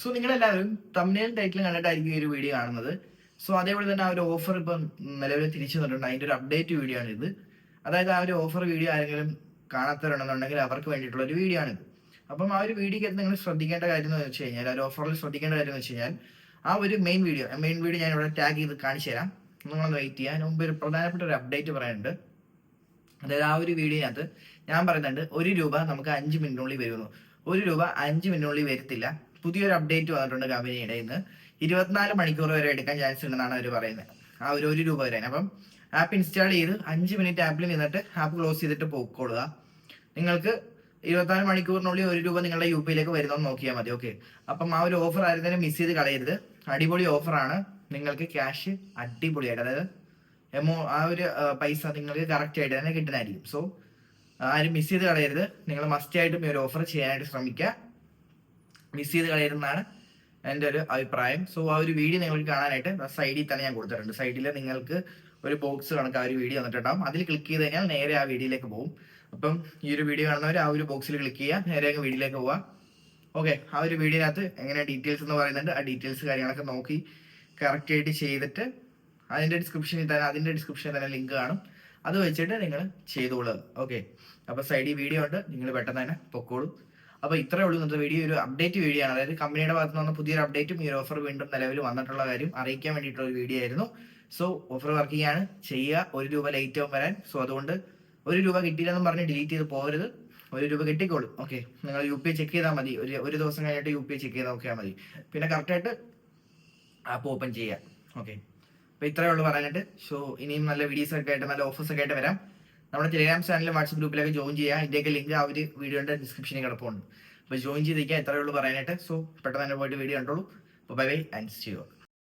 So നിങ്ങളെല്ലാവരും തമിഴിൽ title കണ്ടിട്ടായിരിക്കും ഈ ഒരു വീഡിയോ കാണുന്നത്. സോ അതേപോലെ തന്നെ ആ ഒരു ഓഫർ ഇപ്പം നിലവിൽ തിരിച്ചു വന്നിട്ടുണ്ട് അതിന്റെ ഒരു അപ്ഡേറ്റ് വീഡിയോ ആണ് ഇത് അതായത് ആ ഒരു ഓഫർ വീഡിയോ ആരെങ്കിലും കാണാത്തവരുണ്ടെന്നുണ്ടെങ്കിൽ അവർക്ക് വേണ്ടിയിട്ടുള്ള ഒരു വീഡിയോ ആണിത്. അപ്പം ആ ഒരു വീഡിയോക്ക് നിങ്ങൾ ശ്രദ്ധിക്കേണ്ട കാര്യം എന്ന് വെച്ച് കഴിഞ്ഞാൽ ആ ഒരു ഓഫറിൽ ശ്രദ്ധിക്കേണ്ട കാര്യം എന്ന് വെച്ച് കഴിഞ്ഞാൽ ആ ഒരു മെയിൻ വീഡിയോ മെയിൻ വീഡിയോ ഞാൻ ഇവിടെ ടാഗ് ചെയ്ത് കാണിച്ചു തരാം. നിങ്ങളൊന്ന് വെയിറ്റ് ചെയ്യാൻ മുമ്പ് ഒരു പ്രധാനപ്പെട്ട ഒരു അപ്ഡേറ്റ് പറയാനുണ്ട്. അതായത് ആ ഒരു വീഡിയോനകത്ത് ഞാൻ പറയുന്നുണ്ട് ഒരു രൂപ നമുക്ക് അഞ്ച് മിനിറ്റിനുള്ളിൽ വരുന്നു. ഒരു രൂപ അഞ്ച് മിനിറ്റിനുള്ളിൽ വരത്തില്ല. പുതിയൊരു അപ്ഡേറ്റ് വന്നിട്ടുണ്ട് കമ്പനിയുടെ ഇന്ന്. ഇരുപത്തിനാല് മണിക്കൂർ വരെ എടുക്കാൻ ചാൻസ് ഉണ്ടെന്നാണ് അവർ പറയുന്നത്. ആ ഒരു ഒരു രൂപ വരെ. അപ്പം ആപ്പ് ഇൻസ്റ്റാൾ ചെയ്ത് അഞ്ച് മിനിറ്റ് ആപ്പിൽ നിന്നിട്ട് ആപ്പ് ക്ലോസ് ചെയ്തിട്ട് പോയിക്കൊള്ളുക നിങ്ങൾക്ക് ഇരുപത്തിനാല് മണിക്കൂറിനുള്ളിൽ ഒരു രൂപ നിങ്ങളുടെ യു പിയിലേക്ക് വരുന്നതെന്ന് നോക്കിയാൽ മതി. ഓക്കെ അപ്പം ആ ഒരു ഓഫർ ആരും തന്നെ മിസ് ചെയ്ത് കളയരുത്. അടിപൊളി ഓഫറാണ് നിങ്ങൾക്ക് ക്യാഷ് അടിപൊളിയായിട്ട് അതായത് എമോ ആ ഒരു പൈസ നിങ്ങൾക്ക് കറക്റ്റ് ആയിട്ട് തന്നെ കിട്ടുന്നതായിരിക്കും. സോ ആരും മിസ് ചെയ്ത് കളയരുത്. നിങ്ങൾ മസ്റ്റ് ആയിട്ടും ഈ ഒരു ഓഫർ ചെയ്യാനായിട്ട് ശ്രമിക്കുക. മിസ് ചെയ്ത് കളയരുതെന്നാണ് എന്റെ ഒരു അഭിപ്രായം. സോ ആ ഒരു വീഡിയോ നിങ്ങൾക്ക് കാണാനായിട്ട് സൈഡിൽ തന്നെ ഞാൻ കൊടുത്തിട്ടുണ്ട്. സൈഡിൽ നിങ്ങൾക്ക് ഒരു ബോക്സ് കണക്ക് ആ ഒരു വീഡിയോ വന്നിട്ടുണ്ടാവും. അതിൽ ക്ലിക്ക് ചെയ്ത് കഴിഞ്ഞാൽ നേരെ ആ വീഡിയോയിലേക്ക് പോകും. അപ്പം ഈ ഒരു വീഡിയോ കാണുന്നവർ ആ ഒരു ബോക്സിൽ ക്ലിക്ക് ചെയ്യുക. നേരെ വീഡിയോയിലേക്ക് പോവാം ഓക്കെ ആ ഒരു വീഡിയോനകത്ത് എങ്ങനെ ഡീറ്റെയിൽസ് എന്ന് പറയുന്നുണ്ട്. ആ ഡീറ്റെയിൽസ് കാര്യങ്ങളൊക്കെ നോക്കി കറക്റ്റ് ആയിട്ട് ചെയ്തിട്ട് അതിന്റെ ഡിസ്ക്രിപ്ഷനിൽ തന്നെ അതിന്റെ ഡിസ്ക്രിപ്ഷനിൽ തന്നെ ലിങ്ക് കാണും. അത് വെച്ചിട്ട് നിങ്ങൾ ചെയ്തോളുക. ഓക്കെ അപ്പോൾ സൈഡിൽ വീഡിയോ ഉണ്ട്. നിങ്ങൾ പെട്ടെന്ന് തന്നെ പൊക്കോളൂ. അപ്പൊ ഇത്രേ ഉള്ളൂ ഇന്നത്തെ വീഡിയോ ഒരു അപ്ഡേറ്റ് വീഡിയോ ആണ് അതായത് കമ്പനിയുടെ ഭാഗത്ത് നിന്ന് പുതിയൊരു അപ്ഡേറ്റും ഈ ഓഫർ വീണ്ടും നിലവിൽ വന്നിട്ടുള്ള കാര്യം അറിയിക്കാൻ വേണ്ടിയിട്ടുള്ള ഒരു വീഡിയോ ആയിരുന്നു. സോ ഓഫർ വർക്ക് ചെയ്യാണ്. ചെയ്യുക. ഒരു രൂപ ലേറ്റ് ആവും വരാൻ. സോ അതുകൊണ്ട് ഒരു രൂപ കിട്ടിയില്ലെന്നും പറഞ്ഞ് ഡിലീറ്റ് ചെയ്ത് പോകരുത്. ഒരു രൂപ കിട്ടിക്കോളും. ഓക്കെ നിങ്ങൾ യു പി ഐ ചെക്ക് ചെയ്താൽ മതി. ഒരു ഒരു ദിവസം കഴിഞ്ഞിട്ട് യു പി ഐ ചെക്ക് ചെയ്ത് നോക്കിയാൽ മതി. പിന്നെ കറക്റ്റായിട്ട് ആപ്പ് ഓപ്പൺ ചെയ്യുക. ഓക്കെ അപ്പൊ ഇത്രയേ ഉള്ളൂ പറയാനായിട്ട് സോ ഇനിയും നല്ല വീഡിയോസ് ഒക്കെ ആയിട്ട് നല്ല ഓഫേഴ്സ് ഒക്കെ ആയിട്ട് വരാം. നമ്മുടെ ടെലിഗ്രാം ചാനലും വാട്സപ്പ് ഗ്രൂപ്പിലൊക്കെ ജോയിൻ ചെയ്യുക ഇതിന്റെയൊക്കെ ലിങ്ക് ആ ഒരു വീഡിയോയുടെ ഡിസ്ക്രിപ്ഷനിൽ കിടപ്പുണ്ട്. അപ്പൊ ജോയിൻ ചെയ്തിരിക്കുക ഇത്രയേ ഉള്ളൂ പറയാനായിട്ട്. സോ പെട്ടെന്ന് തന്നെ പോയിട്ട് വീഡിയോ കണ്ടോളൂ. Bye bye and see you